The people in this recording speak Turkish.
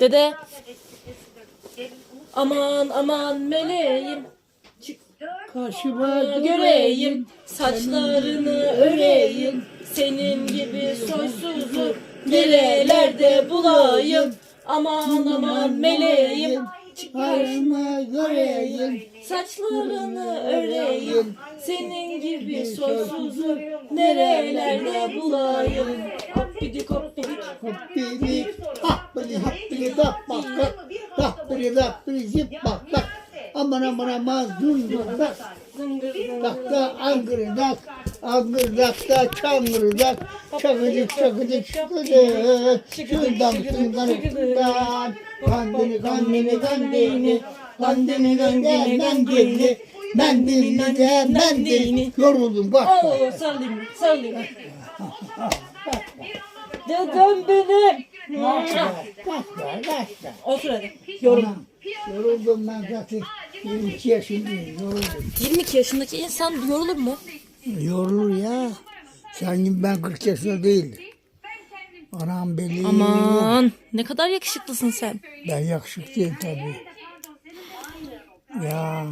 Dede. Aman aman meleğim. Karşıma Göreyim saçlarını öreyim. Senin gibi soysuzu nerelerde bulayım. Aman aman meleğim. Karşıma göreyim. Saçlarını öreyim. Senin gibi soysuzu nerelerde bulayım. Hoppili, happili, happili, dak bak bak. Dappili, dappili, zip bak bak. Aman aman aman, dun dak. Dakta angırı dak. Angır dakta çangırı dak. Çakıdık çakıdık çakıdık. Şuradan şuradan şuradan. Kandini kandini kandini. Kandini kandini kandini. Mendilini de mendilini. Yoruldum bak. Oo sallayayım sallayayım. Dedem benim. Kaçma kaçma. Otur hadi. Yorum. Anam, Yoruldum ben zaten 22 yaşındayım yoruldum. 22 yaşındaki insan yorulur mu? Yorulur ya. Sen gibi ben 40 yaşında değildim. Anam belli. Aman ne kadar yakışıklısın sen. Ben yakışıklıyım tabii. Ya